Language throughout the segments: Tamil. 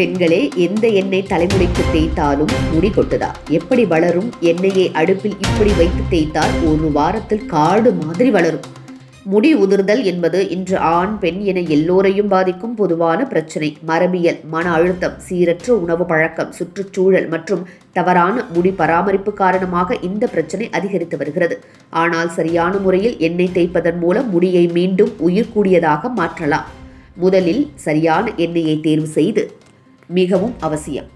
பெண்களே எந்த எண்ணெய் தலைமுடிக்கு தேய்த்தாலும் முடி கொட்டுதா? எப்படி வளரும்? எண்ணெயை அடுப்பில் இப்படி வைத்து தேய்த்தால் ஒரு வாரத்தில் காடு மாதிரி வளரும். முடி உதிர்தல் என்பது இன்று ஆண் பெண் என எல்லோரையும் பாதிக்கும் பொதுவான பிரச்சனை. மரபியல் மன அழுத்தம் சீரற்ற உணவு பழக்கம் சுற்றுச்சூழல் மற்றும் தவறான முடி பராமரிப்பு காரணமாக இந்த பிரச்சனை அதிகரித்து வருகிறது. ஆனால் சரியான முறையில் எண்ணெய் தேய்ப்பதன் மூலம் முடியை மீண்டும் உயிர்கூடியதாக மாற்றலாம். முதலில் சரியான எண்ணெயை தேர்வு செய்து மிகவும் அவசியம்.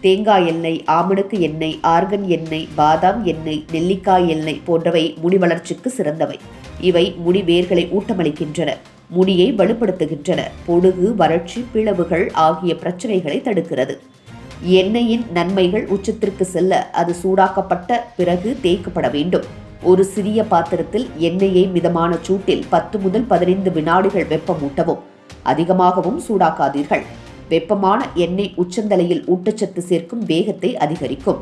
தேங்காய் எண்ணெய் ஆமணக்கு எண்ணெய் ஆர்கன் எண்ணெய் பாதாம் எண்ணெய் நெல்லிக்காய் எண்ணெய் போன்றவை முடி வளர்ச்சிக்கு சிறந்தவை. இவை முடி வேர்களை ஊட்டமளிக்கின்றன முடியை வலுப்படுத்துகின்றன பொடுகு வறட்சி பிளவுகள் ஆகிய பிரச்சனைகளை தடுக்கிறது. எண்ணெயின் நன்மைகள் உச்சத்திற்கு செல்ல அது சூடாக்கப்பட்ட பிறகு தேய்க்கப்பட வேண்டும். ஒரு சிறிய பாத்திரத்தில் எண்ணெயை மிதமான சூட்டில் பத்து முதல் பதினைந்து வினாடிகள் வெப்பமூட்டவும் அதிகமாகவும் சூடாக்காதீர்கள். வெப்பமான எண்ணெய் உச்சந்தலையில் ஊட்டச்சத்து சேர்க்கும் வேகத்தை அதிகரிக்கும்.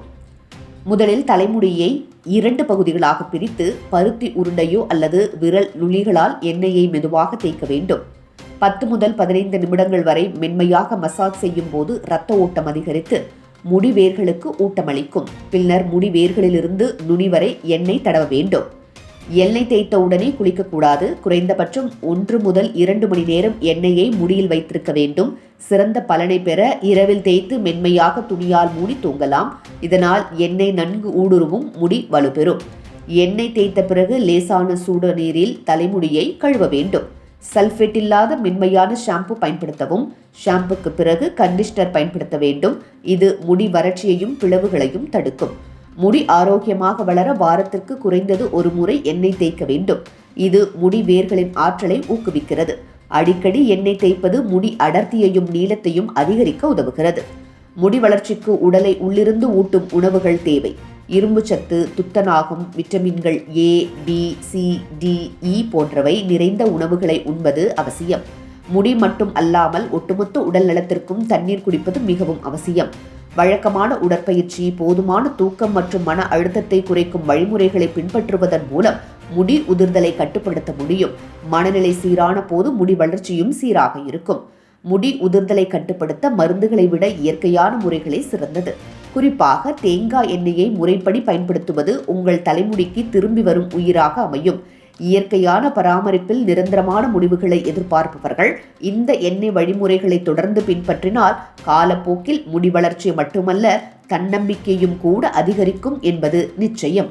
முதலில் தலைமுடியை இரண்டு பகுதிகளாக பிரித்து பருத்தி உருண்டையோ அல்லது விரல் நுளிகளால் எண்ணெயை மெதுவாக தேய்க்க வேண்டும். பத்து முதல் பதினைந்து நிமிடங்கள் வரை மென்மையாக மசாஜ் செய்யும் போது இரத்த ஓட்டம் அதிகரித்து முடி வேர்களுக்கு ஊட்டமளிக்கும். பின்னர் முடி வேர்களிலிருந்து நுனி வரை எண்ணெய் தடவ வேண்டும். எண்ணெய் தேய்த்த உடனே குளிக்கக்கூடாது. குறைந்தபட்சம் ஒன்று முதல் இரண்டு மணி நேரம் எண்ணெயை முடியில் வைத்திருக்க வேண்டும். சிறந்த பலனை பெற இரவில் தேய்த்து மென்மையாக துணியால் மூடி தூங்கலாம். இதனால் எண்ணெய் நன்கு ஊடுருவும் முடி வலுப்பெறும். எண்ணெய் தேய்த்த பிறகு லேசான சூடு நீரில் தலைமுடியை கழுவ வேண்டும். சல்ஃபேட் இல்லாத மென்மையான ஷாம்பு பயன்படுத்தவும். ஷாம்புக்கு பிறகு கண்டிஷனர் பயன்படுத்த வேண்டும். இது முடி வறட்சியையும் பிளவுகளையும் தடுக்கும். முடி ஆரோக்கியமாக வளர வாரத்திற்கு குறைந்தது ஒரு முறை எண்ணெய் தேய்க்க வேண்டும். இது முடி வேர்களின் ஆற்றலை ஊக்குவிக்கிறது. அடிக்கடி எண்ணெய் தேய்ப்பது முடி அடர்த்தியையும் நீளத்தையும் அதிகரிக்க உதவுகிறது. முடி வளர்ச்சிக்கு உடலை உள்ளிருந்து ஊட்டும் உணவுகள் தேவை. இரும்பு சத்து துத்தநாகம் விட்டமின்கள் A B C D E போன்றவை நிறைந்த உணவுகளை உண்பது அவசியம். முடி மட்டும் அல்லாமல் ஒட்டுமொத்த உடல் நலத்திற்கும் தண்ணீர் குடிப்பது மிகவும் அவசியம். வழக்கமான உடற்பயிற்சி போதுமான தூக்கம் மற்றும் மன அழுத்தத்தை குறைக்கும் வழிமுறைகளை பின்பற்றுவதன் மூலம் முடி உதிர்தலை கட்டுப்படுத்த முடியும். மனநிலை சீரான போது முடி வளர்ச்சியும் சீராக இருக்கும். முடி உதிர்தலை கட்டுப்படுத்த மருந்துகளை விட இயற்கையான முறைகளே சிறந்தது. குறிப்பாக தேங்காய் எண்ணெயை முறைப்படி பயன்படுத்துவது உங்கள் தலைமுடிக்கு திரும்பி வரும் உயிராக அமையும். இயற்கையான பராமரிப்பில் நிரந்தரமான முடிவுகளை எதிர்பார்ப்பவர்கள் இந்த எண்ணெய் வழிமுறைகளை தொடர்ந்து பின்பற்றினால் காலப்போக்கில் முடி வளர்ச்சி மட்டுமல்ல தன்னம்பிக்கையும் கூட அதிகரிக்கும் என்பது நிச்சயம்.